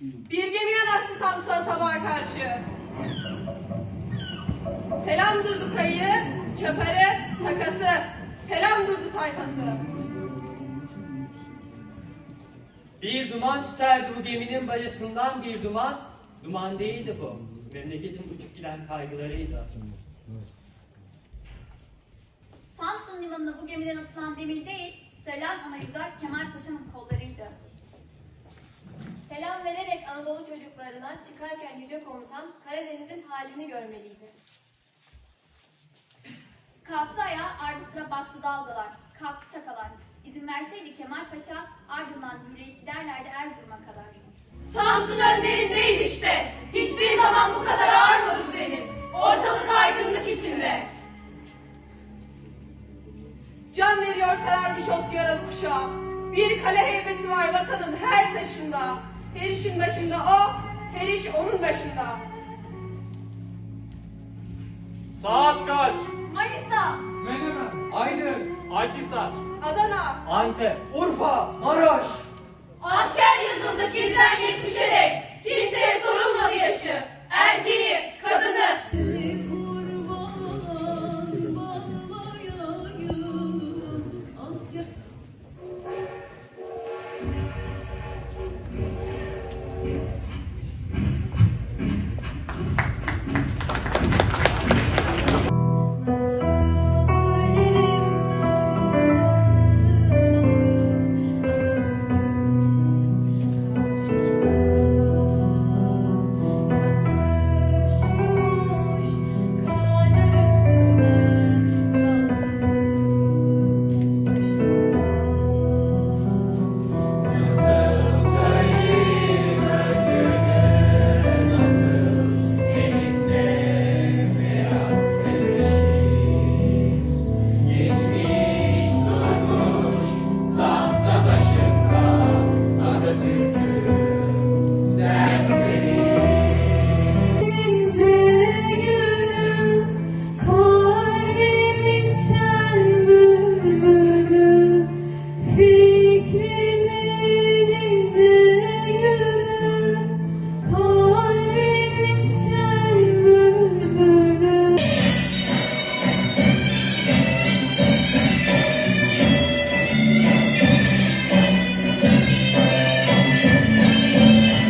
Bir gemi yanaştı Samsun'a sabaha karşı. Selam durdu kayı, çaparı, takası. Selam durdu tayfası. Bir duman tüterdi bu geminin bacasından bir duman. Duman değildi bu. Memleketin uçup giden kaygılarıydı. Samsun limanına bu gemiden atılan demir değil, Selam Anayur'da Kemal Paşa'nın kollarıydı. Selam vererek Anadolu çocuklarına çıkarken Yüce Komutan Karadeniz'in halini görmeliydi. Kalktı ayağa, ardı sıra battı dalgalar, kalktı çakalar. İzin verseydi Kemal Paşa, ardından yürüyüp giderlerdi Erzurum'a kadar. Samsun önderindeyiz işte. Hiçbir zaman bu kadar ağırmadı bu deniz. Ortalık aydınlık içinde. Can veriyor sararmış ot yaralı kuşağı. Bir kale heybeti var vatanın her taşında. Her işin başında o, her iş onun başında. Saat kaç? Manisa, Menemen, Aydın, Akhisar. Adana, Antep, Urfa, Maraş.